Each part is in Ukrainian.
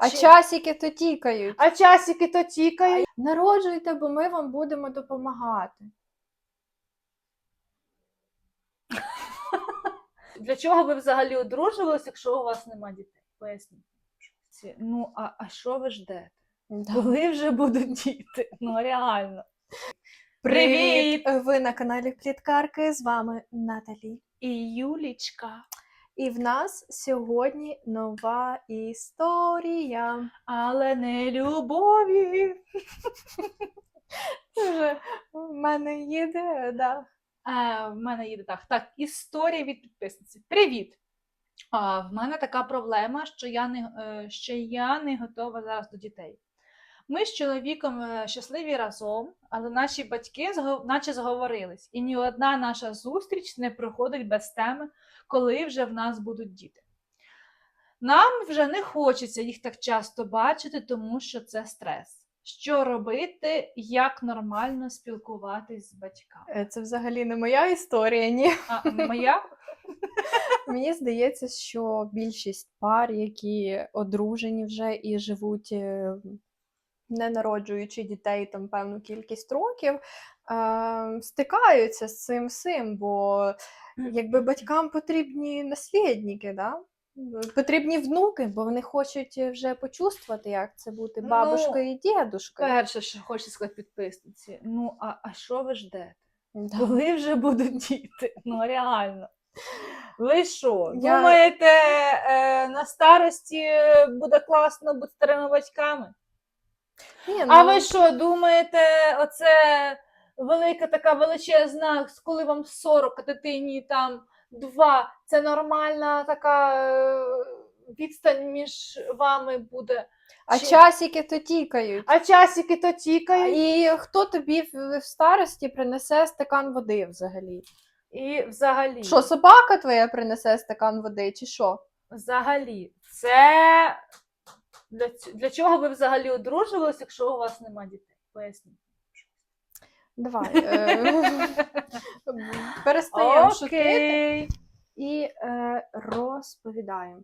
А Чи- часики то тікають. А часики то тікають. Народжуйте, бо ми вам будемо допомагати. Для чого ви взагалі одружувалися, якщо у вас нема дітей? Поясніть. Ці- Ну, а, а що ви ждете? Коли вже будуть діти? Ну реально. Привіт! Ви на каналі Пліткарки. З вами Наталі. І Юлічка. І в нас сьогодні нова історія. Але не любові. Вже в мене їде, да. А, в мене їде так. Так, історія від підписниці. Привіт! А, в мене така проблема, що я не, е, що я не готова зараз до дітей. Ми з чоловіком е, щасливі разом, але наші батьки наче зговорились, і ні одна наша зустріч не проходить без теми, коли вже в нас будуть діти. Нам вже не хочеться їх так часто бачити, тому що це стрес. Що робити, як нормально спілкуватись з батьками? Е, Це взагалі не моя історія, ні. А моя? Мені здається, що більшість пар, які одружені вже і живуть, е, не народжуючи дітей там певну кількість років, е, стикаються з цим всім, бо якби батькам потрібні наслідники, да? Потрібні внуки, бо вони хочуть вже почувствувати, як це бути Ну, бабушкою і дідушкою. Перше, що хочу сказати підписниці. Ну, а, а що ви ждете? Да. Коли вже будуть діти? Ну реально. Ви що? Я- Думаєте, е, на старості буде класно бути старими батьками? Ні, А ну, ви що, думаєте, оце велика така величезна, коли вам 40, а дитині там 2, це нормальна така е, відстань між вами буде? а чи- часики то тікають. А часики то тікають. І хто тобі в в старості принесе стакан води взагалі? І взагалі, Що, собака твоя принесе стакан води, чи що? взагалі, це для, для чого ви взагалі одружувалися, якщо у вас нема дітей? Поясніть. Давай. е, Перестаємо шутити і е, розповідаємо.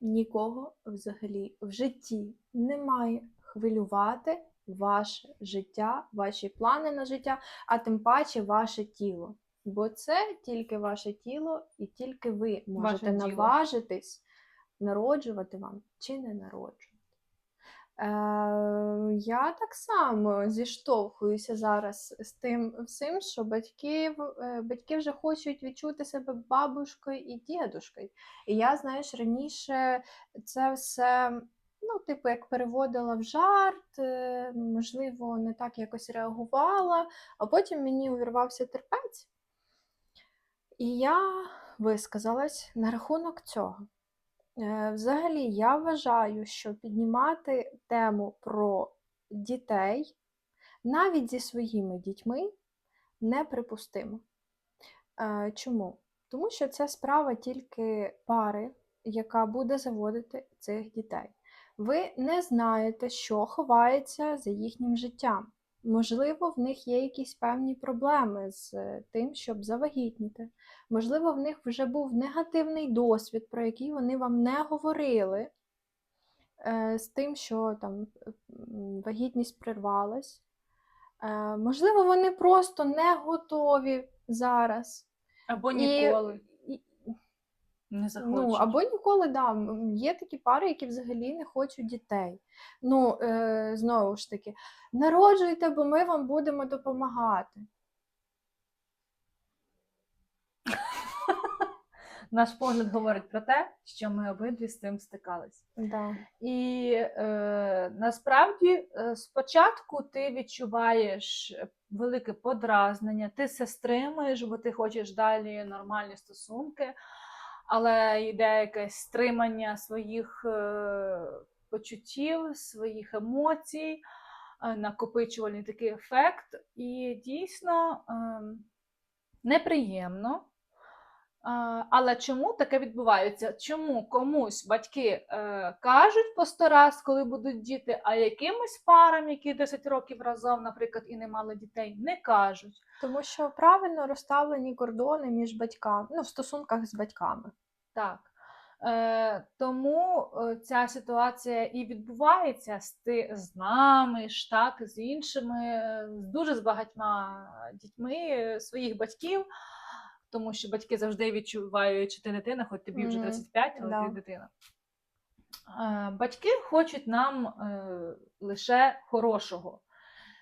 Нікого взагалі в житті немає хвилювати ваше життя, ваші плани на життя, а тим паче ваше тіло. Бо це тільки ваше тіло, і тільки ви можете тіло. наважитись народжувати вам чи не народжувати. Е, я так само зіштовхуюся зараз з тим всім, що батьки, е, батьки вже хочуть відчути себе бабушкою і дідушкою. І я, знаєш, раніше це все, ну, типу, як переводила в жарт, е, можливо, не так якось реагувала, а потім мені увірвався терпець. І я висказалась на рахунок цього. Е, Взагалі, я вважаю, що піднімати тему про дітей навіть зі своїми дітьми неприпустимо. Е, Чому? Тому що це справа тільки пари, яка буде заводити цих дітей. Ви не знаєте, що ховається за їхнім життям. Можливо, в них є якісь певні проблеми з е, тим, щоб завагітніти. Можливо, в них вже був негативний досвід, про який вони вам не говорили, е, з тим, що там вагітність прервалась. Е, Можливо, вони просто не готові зараз. Або ніколи і- не захочуть. Ну, або ніколи, да. Є такі пари, які взагалі не хочуть дітей. Ну, е, знову ж таки, народжуйте, бо ми вам будемо допомагати. Наш погляд говорить про те, що ми обидві з цим стикались. Да. І е, насправді е, спочатку ти відчуваєш велике подразнення, ти це стримуєш, бо ти хочеш далі нормальні стосунки, але йде якесь стримання своїх е, почуттів, своїх емоцій, е, накопичувальний такий ефект. І дійсно е, неприємно. Але чому таке відбувається? Чому комусь батьки е, кажуть по сто раз, коли будуть діти, а якимось парам, які 10 років разом, наприклад, і не мали дітей, не кажуть. Тому що правильно розставлені кордони між батьками, ну, в стосунках з батьками. Так. Е, тому е, ця ситуація і відбувається з, ти, з нами, ж так, з іншими, е, з дуже з багатьма дітьми своїх батьків, тому що батьки завжди відчувають, що ти дитина, хоч тобі вже Мгм, 35, але да. ти дитина. Батьки хочуть нам е, лише хорошого.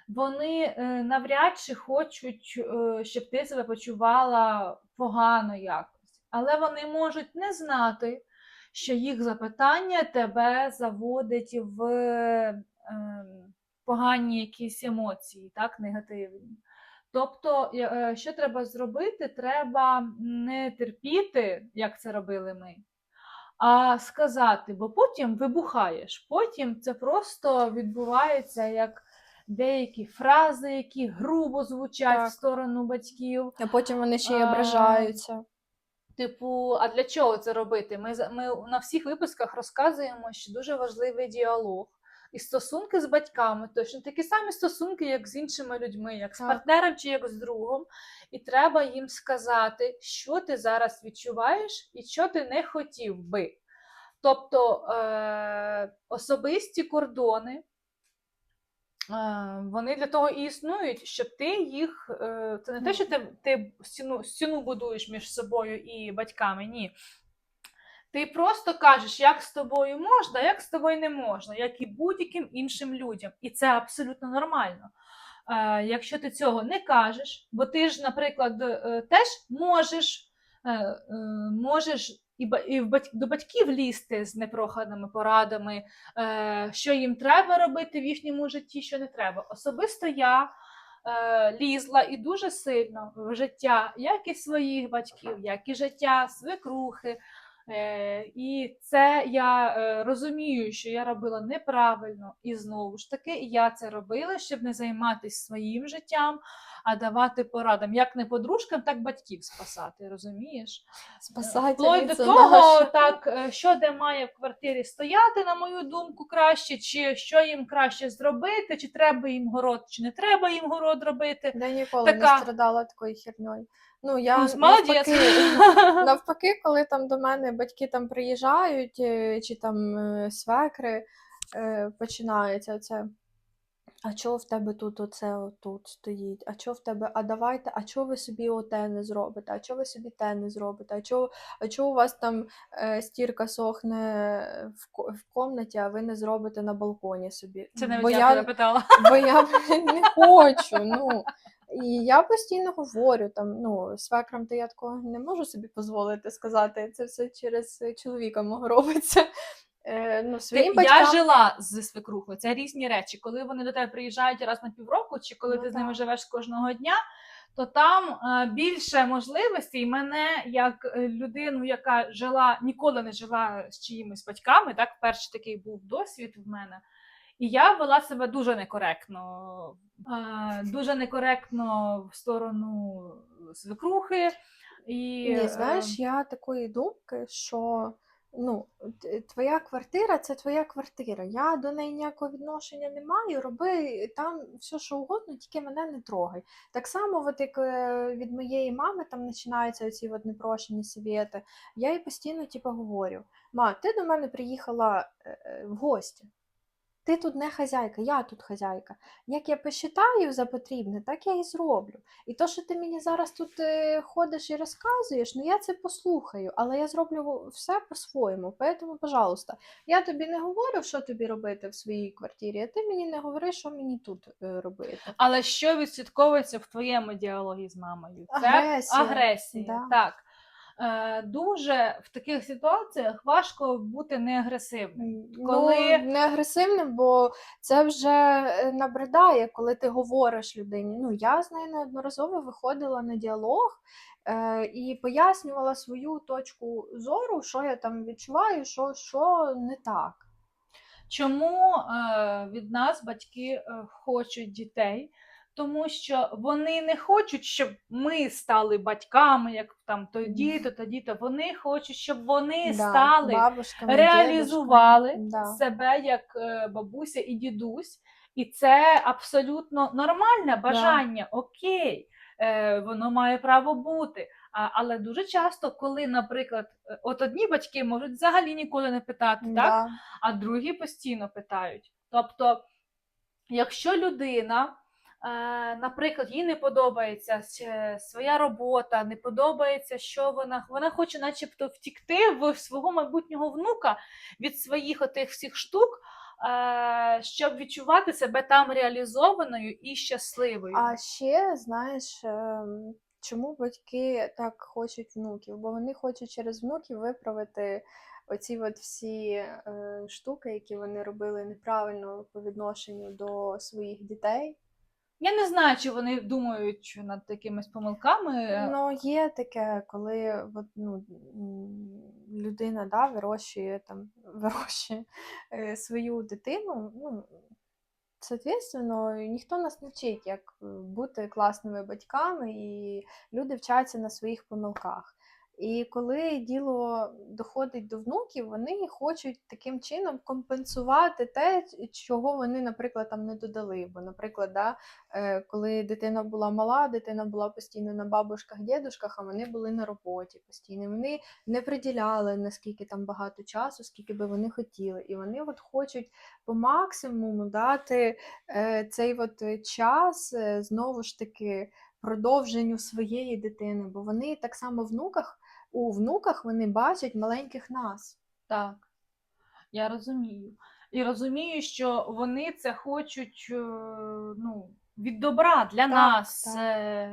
Вони е, навряд чи хочуть, е, щоб ти себе почувала погано якось. Але вони можуть не знати, що їх запитання тебе заводить в е, погані якісь емоції, так, негативні. Тобто, е, що треба зробити? Треба не терпіти, як це робили ми, а сказати, бо потім вибухаєш. Потім це просто відбувається як деякі фрази, які грубо звучать Так. в сторону батьків. А потім вони ще й А, ображаються. Типу, а для чого це робити? Ми, ми на всіх випусках розказуємо, що дуже важливий діалог. І стосунки з батьками точно такі самі стосунки, як з іншими людьми, як з Так. партнером чи як з другом. І треба їм сказати, що ти зараз відчуваєш і що ти не хотів би. Тобто е- особисті кордони, е- вони для того і існують, щоб ти їх. Е- це не те, що ти, ти стіну, стіну будуєш між собою і батьками. Ні. Ти просто кажеш, як з тобою можна, як з тобою не можна, як і будь-яким іншим людям. І це абсолютно нормально. Е, якщо ти цього не кажеш, бо ти ж, наприклад, е, теж можеш, е, можеш і, до батьків лізти з непроханими порадами, що їм треба робити в їхньому житті, що не треба. Особисто я лізла і дуже сильно в життя, як і своїх батьків, як і життя свекрухи. Е, і це я е, розумію, що я робила неправильно, і знову ж таки, я це робила, щоб не займатися своїм життям, а давати порадам, як не подружкам, так батьків спасати, розумієш? Спасати Вплоть до того, так, е, що де має в квартирі стояти, на мою думку, краще, чи що їм краще зробити, чи треба їм город, чи не треба їм город робити. Я ніколи така- не страдала такою херньою. Ну, я молодець. навпаки, навпаки, коли там до мене батьки там приїжджають, е, чи там е, свекри, е, починається це. А чого в тебе тут оце отут стоїть? А чого в тебе, а давайте, а чого ви собі оте не зробите? А чого ви собі те не зробите? А чого, а чого у вас там е, стірка сохне в, в комнаті, а ви не зробите на балконі собі? Це навіть Бо я я, питала. бо я не хочу. Ну. І я постійно говорю там, ну, свекрам, то я такого не можу собі дозволити сказати. Це все через е, чоловіка мого робиться. Е, ну, Ти- своїм Я жила з свекрухою. Це різні речі. Коли вони до тебе приїжджають раз на півроку, чи коли Ну, ти з ними живеш кожного дня, то там е, більше можливостей. Мене як е, людину, яка жила, ніколи не жила з чиїмись батьками, так перший такий був досвід в мене. І я вела себе дуже некоректно, дуже некоректно в сторону свекрухи. І, Ні, е, знаєш, я такої думки, що ну, твоя квартира це твоя квартира. Я до неї ніякого відношення не маю. Роби там все, що угодно, тільки мене не трогай. Так само, от як е, від моєї мами там починаються оці от непрошені совєти. Я їй постійно типу, говорю: ма, ти до мене приїхала е, в гості. Ти тут не хазяйка, я тут хазяйка. Як я посчитаю за потрібне, так я і зроблю. І то, що ти мені зараз тут е, ходиш і розказуєш, ну я це послухаю, але я зроблю все по-своєму. Тому, пожалуйста, я тобі не говорю, що тобі робити в своїй квартирі, а ти мені не говори, що мені тут е, робити. Але що відслідковується в твоєму діалогі з мамою? Це Агресія, агресія. да. Так. Е, дуже в таких ситуаціях важко бути неагресивним. Коли- Ну, не агресивним, бо це вже е, набридає, коли ти говориш людині. Ну, я з нею неодноразово виходила на діалог е, і пояснювала свою точку зору, що я там відчуваю, що, що не так. Чому від нас батьки хочуть дітей? Тому що вони не хочуть, щоб ми стали батьками, як там тоді, то тоді, то вони хочуть, щоб вони Да, стали бабушками, реалізували. Да. себе як е, бабуся і дідусь, і це абсолютно нормальне бажання. Окей, е, воно має право бути. Але дуже часто, коли, наприклад, е, от одні батьки можуть взагалі ніколи не питати, так? А другі постійно питають. Тобто, якщо людина, наприклад, їй не подобається своя робота, не подобається, що вона, вона хоче, начебто, втікти в свого майбутнього внука від своїх отих всіх штук, е, щоб відчувати себе там реалізованою і щасливою. А ще, знаєш, ем, чому батьки так хочуть внуків? Бо вони хочуть через внуків виправити оці от всі е, штуки, які вони робили неправильно по відношенню до своїх дітей. Я не знаю, чи вони думають над якимись помилками. Ну, є таке, коли ну, людина да, вирощує там вирощує е, свою дитину. Ну, соответственно, ніхто нас не вчить, як бути класними батьками, і люди вчаться на своїх помилках. І коли діло доходить до внуків, вони хочуть таким чином компенсувати те, чого вони, наприклад, там не додали. Бо, наприклад, да, е, коли дитина була мала, дитина була постійно на бабушках, дідушках, а вони були на роботі постійно. Вони не приділяли наскільки там багато часу, скільки би вони хотіли. І вони от хочуть по максимуму дати е, цей от е, час знову ж таки продовженню своєї дитини, бо вони так само внуках, у внуках вони бачать маленьких нас. Так, я розумію. І розумію, що вони це хочуть е, ну, від добра для Так, нас, так. е,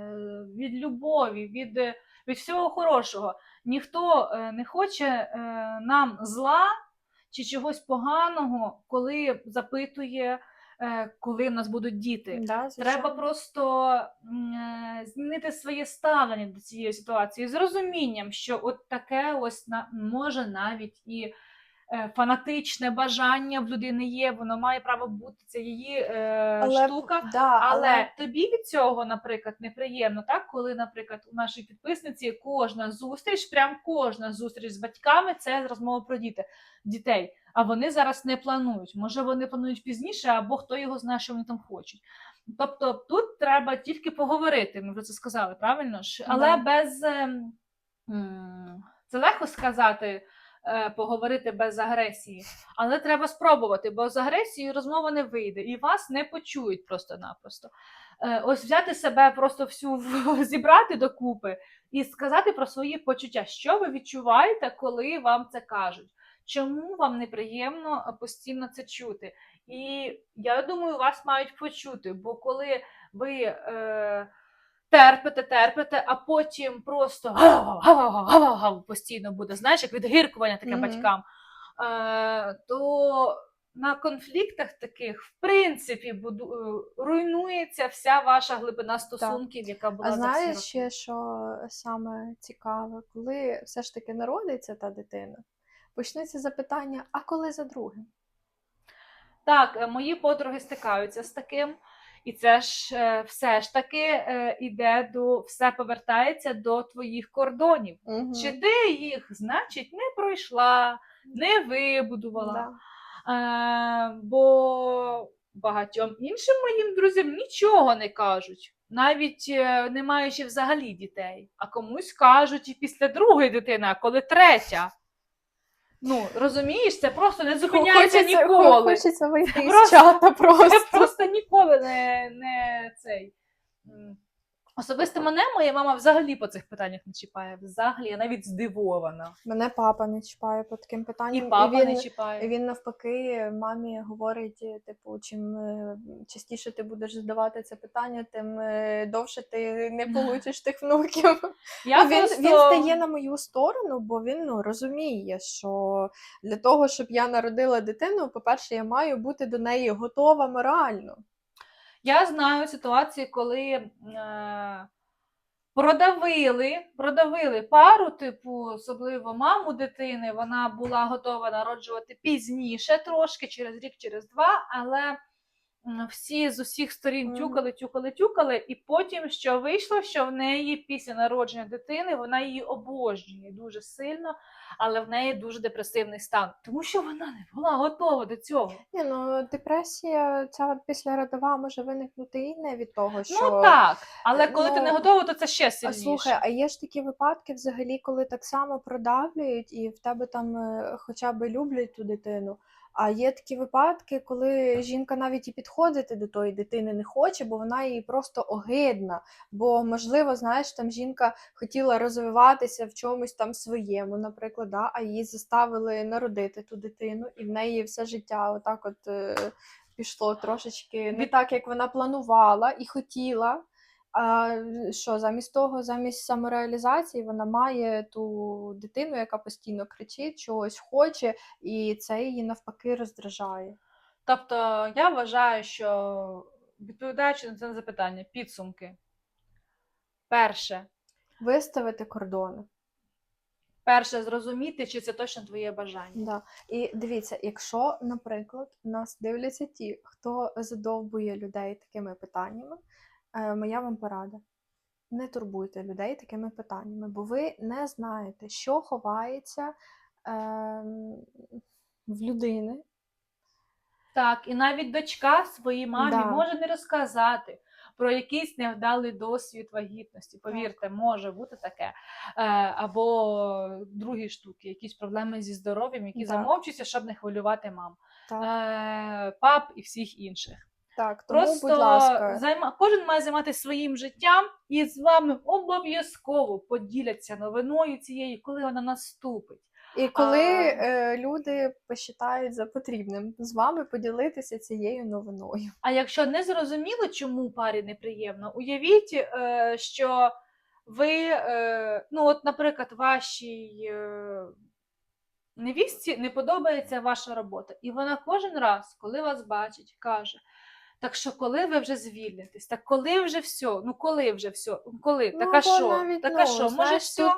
від любові, від, е, від всього хорошого. Ніхто не хоче нам зла чи чогось поганого, коли запитує, коли в нас будуть діти. Да, Треба просто е, змінити своє ставлення до цієї ситуації з розумінням, що от таке ось на може навіть і е, фанатичне бажання в людини є, воно має право бути, це її е, штука. Да, Але тобі від цього, наприклад, неприємно, так? Коли, наприклад, у нашій підписниці кожна зустріч, прям кожна зустріч з батьками це розмова про діти, дітей. А вони зараз не планують. Може, вони планують пізніше, або хто його знає, що вони там хочуть. Тобто тут треба тільки поговорити. Ми вже це сказали, правильно ж? Але Да. без ем, це легко сказати. Е, Поговорити без агресії, але треба спробувати, бо з агресією розмова не вийде, і вас не почують просто-напросто. Е, Ось взяти себе просто всю зібрати докупи і сказати про свої почуття, що ви відчуваєте, коли вам це кажуть. Чому вам неприємно е, постійно це чути? І я думаю, вас мають почути, бо коли ви е, терпите, терпите, а потім просто постійно буде, знаєш, як відгиркування таке Мгм. батькам, е, то на конфліктах таких, в принципі, буду, е, руйнується вся ваша глибина стосунків, яка була А знаєш ще, що саме цікаве, коли все ж таки народиться та дитина, почнеться запитання: а коли за другим? Так, е, мої подруги стикаються з таким, і це ж е, все ж таки е, іде до все повертається до твоїх кордонів. Мгм. Чи ти їх, значить, не пройшла, не вибудувала? Да. Е, бо багатьом іншим моїм друзям нічого не кажуть, навіть е, не маючи взагалі дітей. А комусь кажуть і після другої дитини, а коли третя. Ну, розумієш, це просто не зупиняється Хочеться- ніколи. Хочеться вийти просто, з чата просто- Це просто. просто ніколи не, не цей. Особисто мене моя мама взагалі по цих питаннях не чіпає. Взагалі, я навіть здивована. Мене папа не чіпає по таким І питанням. папа він, не чіпає. і він навпаки мамі говорить: типу, чим е, частіше ти будеш задавати це питання, тим е, довше ти не получиш тих внуків. Я він, просто... він стає на мою сторону, бо він ну, розуміє, що для того, щоб я народила дитину, по-перше, я маю бути до неї готова морально. Я знаю ситуації, коли е, продавили, продавили пару, типу, особливо маму дитини, вона була готова народжувати пізніше, трошки через рік, через два, але всі з усіх сторін тюкали, тюкали, тюкали, і потім що вийшло, що в неї після народження дитини вона її обожнює дуже сильно, але в неї дуже депресивний стан, тому що вона не була готова до цього. Ні, ну депресія ця от післяродова може виникнути і не від того, що Ну так, але коли ти ну, не готова, то це ще сильніше. слухай, а є ж такі випадки, взагалі, коли так само продавлюють, і в тебе там е, хоча б люблять ту дитину. А є такі випадки, коли жінка навіть і підходити до тої дитини не хоче, бо вона їй просто огидна. Бо, можливо, знаєш, там жінка хотіла розвиватися в чомусь там своєму, наприклад, да, а її заставили народити ту дитину, і в неї все життя отак от е, пішло трошечки не так, як вона планувала і хотіла. А що замість того, замість самореалізації, вона має ту дитину, яка постійно кричить, чогось хоче, і це її навпаки роздражає. Тобто я вважаю, що відповідаючи на це запитання, підсумки. Перше, Виставити кордони. перше, зрозуміти, чи це точно твоє бажання. Да. І дивіться, якщо, наприклад, нас дивляться ті, хто задовбує людей такими питаннями, е, моя вам порада. Не турбуйте людей такими питаннями, бо ви не знаєте, що ховається ем, в людини. Так, і навіть дочка своїй мамі Да. може не розказати про якийсь невдалий досвід вагітності. Повірте, може бути таке. Е, або другі штуки, якісь проблеми зі здоров'ям, які Так. замовчуються, щоб не хвилювати мам, Так, е, пап і всіх інших. Так тому, Просто будь ласка, займа... кожен має займатися своїм життям, і з вами обов'язково поділяться новиною цією, коли вона наступить. і коли а- е, люди посчитають за потрібним з вами поділитися цією новиною. А якщо не зрозуміло, чому парі неприємно, уявіть, е, що ви, е, ну от, наприклад, вашій невістці не подобається ваша робота, і вона кожен раз, коли вас бачить, каже. Так що коли ви вже звільнитесь? Так коли вже все? Ну коли вже все? Коли? Ну, така що? така ну, що? Може все?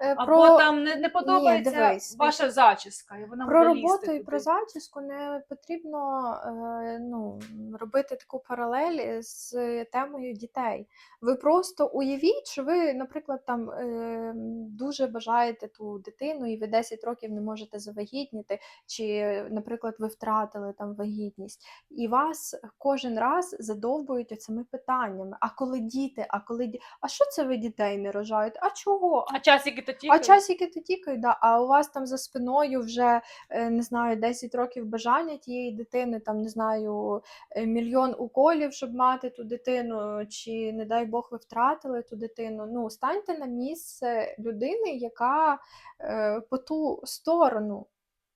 е, Або про... там не, не подобається дивись, ваша зачіска, і вона Про роботу і туди. про зачіску не потрібно е, ну, робити таку паралель з темою дітей. Ви просто уявіть, що ви, наприклад, там е, дуже бажаєте ту дитину, і ви 10 років не можете завагітніти, чи, наприклад, ви втратили там вагітність, і вас кожен раз задовбують оцими питаннями. А коли діти, а коли ді... а що це ви дітей не рожаєте? А чого? А часики то А тікають? часики то тікають, да. а у вас там за спиною вже е, не знаю 10 років бажання тієї дитини, там не знаю е, мільйон уколів, щоб мати ту дитину, чи не дай Бог ви втратили ту дитину. Ну станьте на місце людини, яка е, по ту сторону,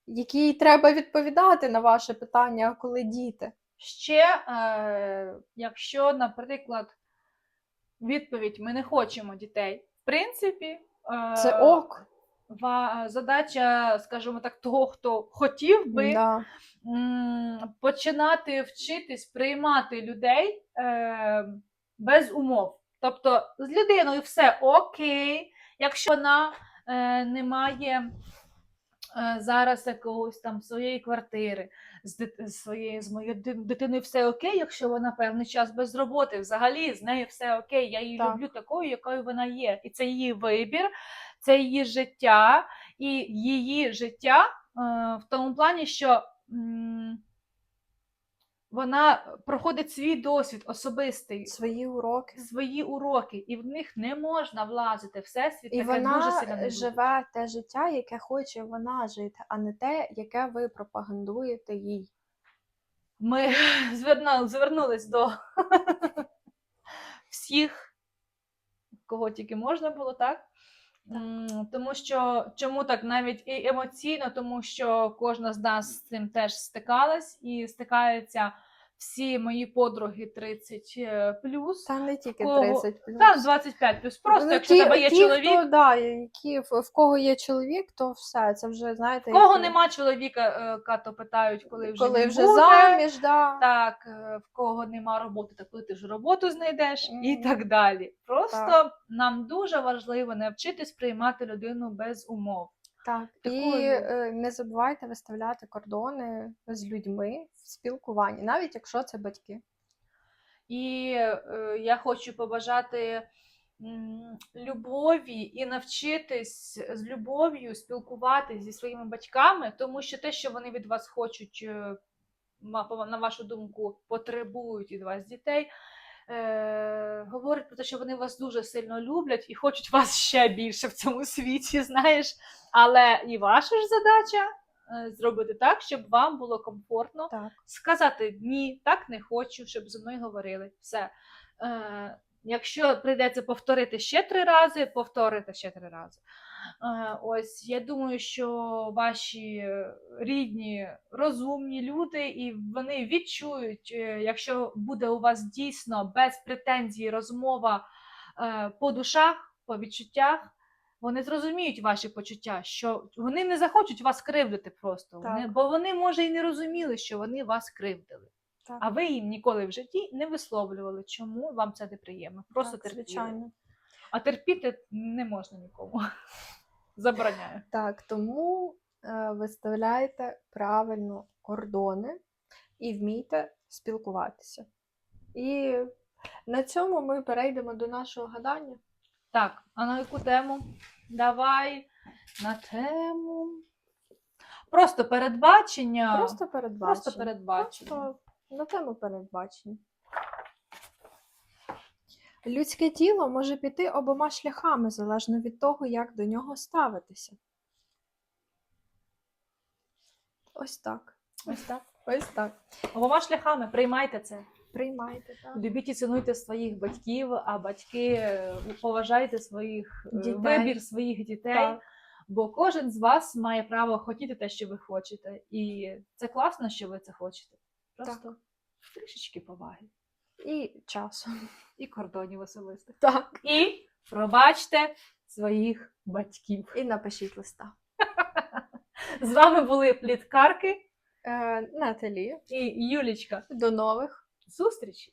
якій треба відповідати на ваше питання, коли діти. Ще, е, якщо, наприклад, відповідь ми не хочемо дітей, в принципі, е, Це ок. задача, скажімо так, того, хто хотів би Да. починати вчитись приймати людей е, без умов. Тобто з людиною все окей, якщо вона не має зараз якогось там своєї квартири, з, дит- своєю з моєю дитиною все окей, якщо вона певний час без роботи, взагалі з нею все окей. Я її Так. люблю такою, якою вона є. І це її вибір, це її життя, і її життя е, в тому плані, що. м, Вона проходить свій досвід особистий, Свої уроки. свої уроки, і в них не можна влазити. Всесвіт І таке дуже сильно живе те життя, яке хоче вона жити, а не те, яке ви пропагандуєте їй. Ми зверну, звернулись до всіх, кого тільки можна було, так? М, Тому що чому так навіть і емоційно, тому що кожна з нас з цим теж стикалась і стикаються всі мої подруги 30 е, плюс. Та не тільки Кого? 30 плюс. Та 25 плюс. Просто Ну, якщо ті- тебе є ті, чоловік, Хто, да, які, в, кого є чоловік, то все. Це вже, знаєте, в кого які- нема чоловіка, е, като питають, коли вже коли вже буде. заміж, да. Так, е, в кого нема роботи, так коли ти ж роботу знайдеш і так далі. Просто Так. нам дуже важливо навчитись приймати людину без умов. Так, і е, не забувайте виставляти кордони з людьми в спілкуванні, навіть якщо це батьки. І е, я хочу побажати м, любові і навчитись з любов'ю спілкуватись зі своїми батьками, тому що те, що вони від вас хочуть, е, на вашу думку, потребують від вас дітей. Е, говорить про те, що вони вас дуже сильно люблять і хочуть вас ще більше в цьому світі, знаєш. Але і ваша ж задача е, зробити так, щоб вам було комфортно Так. сказати ні, так не хочу, щоб зі мною говорили. Все. Е, якщо прийдеться повторити ще три рази, повторите ще три рази. Е, ось я думаю, що ваші рідні, розумні люди, і вони відчують, е, якщо буде у вас дійсно без претензій розмова е, по душах, по відчуттях. Вони зрозуміють ваші почуття, що вони не захочуть вас кривдити просто. Вони, бо вони, може, і не розуміли, що вони вас кривдили. Так. А ви їм ніколи в житті не висловлювали, чому вам це неприємно. Просто так, терпіли. звичайно. А терпіти не можна нікому. Забороняю. Так, тому е, виставляйте правильно кордони і вмійте спілкуватися. І на цьому ми перейдемо до нашого гадання. Так, а на яку тему? Давай на тему. Просто передбачення. Просто передбачення. Просто передбачення. Просто на тему передбачення. Людське тіло може піти обома шляхами, залежно від того, як до нього ставитися. Ось так. Ось так. Ось так. Обома шляхами приймайте це. Приймайте, так. Любіть і цінуйте своїх батьків, а батьки е, поважайте своїх е, Дітей. вибір своїх дітей. Так. Бо кожен з вас має право хотіти те, що ви хочете. І це класно, що ви це хочете. Просто трішечки поваги І часом. і кордонів особистих. Так. І пробачте своїх батьків. І напишіть листа. З вами були пліткарки Е, Наталі, і Юлічка. до нових Зустрічі!